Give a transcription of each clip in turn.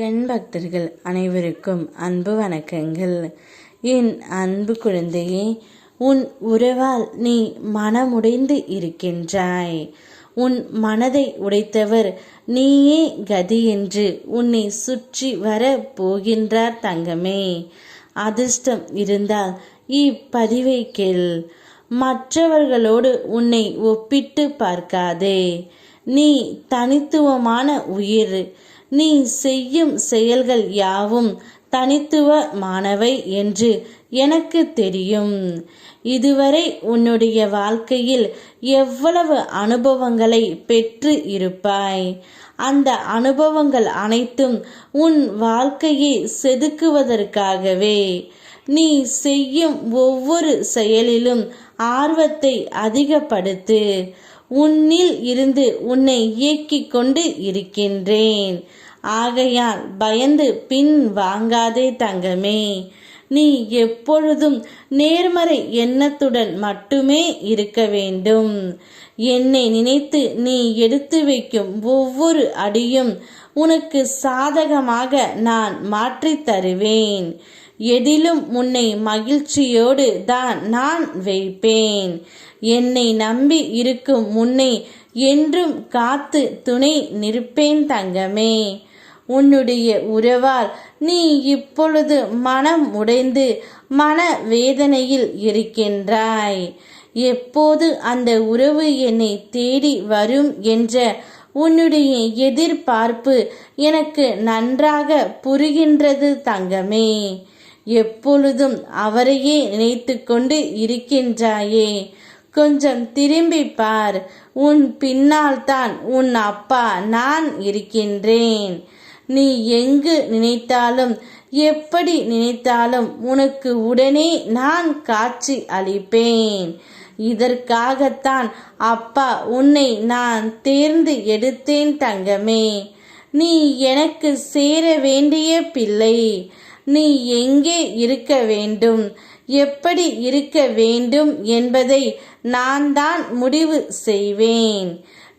பெண் பக்தர்கள் அனைவருக்கும் அன்பு வணக்கங்கள். என் அன்பு குழந்தையே உன் உறவால் நீ மனமுடைந்து இருக்கின்றாய். உன் மனதை உடைத்தவர் நீயே கதி என்று உன்னை சுற்றி வர போகின்றார் தங்கமே. அதிர்ஷ்டம் இருந்தால் இப்பதிவை கேள். மற்றவர்களோடு உன்னை ஒப்பிட்டு பார்க்காதே. நீ தனித்துவமான உயிர். நீ செய்யும் செயல்கள் யாவும் தனித்துவமானவை என்று எனக்கு தெரியும். இதுவரை உன்னுடைய வாழ்க்கையில் எவ்வளவு அனுபவங்களை பெற்று இருப்பாய்? அந்த அனுபவங்கள் அனைத்தும் உன் வாழ்க்கையை செதுக்குவதற்காகவே. நீ செய்யும் ஒவ்வொரு செயலிலும் ஆர்வத்தை அதிகப்படுத்து. உன்னில் இருந்து உன்னை இயக்கிக் கொண்டு இருக்கின்றேன். ஆகையால் பயந்து பின் வாங்காதே தங்கமே. நீ எப்பொழுதும் நேர்மறை எண்ணத்துடன் மட்டுமே இருக்க வேண்டும். என்னை நினைத்து நீ எடுத்து வைக்கும் ஒவ்வொரு அடியும் உனக்கு சாதகமாக நான் மாற்றித் தருவேன். எதிலும் உன்னை மகிழ்ச்சியோடு தான் நான் வைப்பேன். என்னை நம்பி இருக்கும் முன்னை என்றும் காத்து துணை நிற்பேன் தங்கமே. உன்னுடைய உறவால் நீ இப்பொழுது மனம் உடைந்து மன வேதனையில் இருக்கின்றாய். எப்போது அந்த உறவு என்னை தேடி வரும் என்ற உன்னுடைய எதிர்பார்ப்பு எனக்கு நன்றாக புரிகின்றது தங்கமே. எப்பொழுதும் அவரையே நினைத்து கொண்டு இருக்கின்றாயே. கொஞ்சம் திரும்பி பார். உன் பின்னால் தான் உன் அப்பா நான் இருக்கின்றேன். நீ எங்கு நினைத்தாலும் எப்படி நினைத்தாலும் உனக்கு உடனே நான் காட்சி அளிப்பேன். இதற்காகத்தான் அப்பா உன்னை நான் தேர்ந்து எடுத்தேன் தங்கமே. நீ எனக்கு சேர வேண்டிய பிள்ளை. நீ எங்கே இருக்க வேண்டும் எப்படி இருக்க வேண்டும் என்பதை நான் தான் முடிவு செய்வேன்.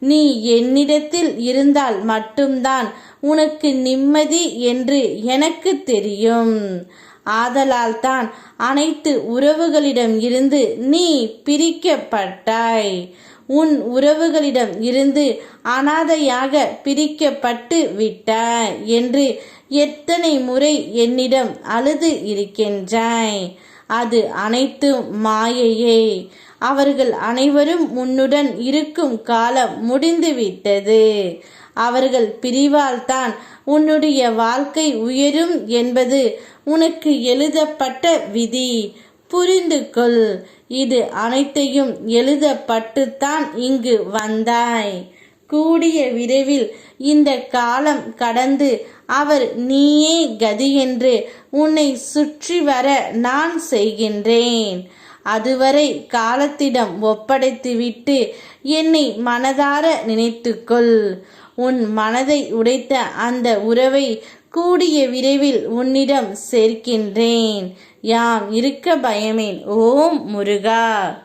நீ என்னிடத்தில் இருந்தால் மட்டும்தான் உனக்கு நிம்மதி என்று எனக்கு தெரியும். ஆதலால் தான் அனைத்து உறவுகளிடம் இருந்து நீ பிரிக்கப்பட்டாய். உன் உறவுகளிடம் இருந்து அனாதையாக பிரிக்கப்பட்டு விட்டாய் என்று எத்தனை முறை என்னிடம் அழுது இருக்கின்றாய். அது அனைத்தும் மாயையே. அவர்கள் அனைவரும் உன்னுடன் இருக்கும் காலம் முடிந்துவிட்டது. அவர்கள் பிரிவால் தான் உன்னுடைய வாழ்க்கை உயரும் என்பது உனக்கு எழுதப்பட்ட விதி. புரிந்து கொள் இது அனைத்தையும் எழுதப்பட்டுத்தான் இங்கு வந்தாய். கூடிய விரைவில் இந்த காலம் கடந்து அவர் நீயே கதி என்று உன்னை சுற்றி வர நான் செய்கின்றேன். அதுவரை காலத்திடம் ஒப்படைத்துவிட்டு என்னை மனதார நினைத்துக்கொள். உன் மனதை உடைத்த அந்த உறவை கூடிய விரைவில் உன்னிடம் சேர்க்கின்றேன். யாம் இருக்க பயமேன் ஓம் முருகா.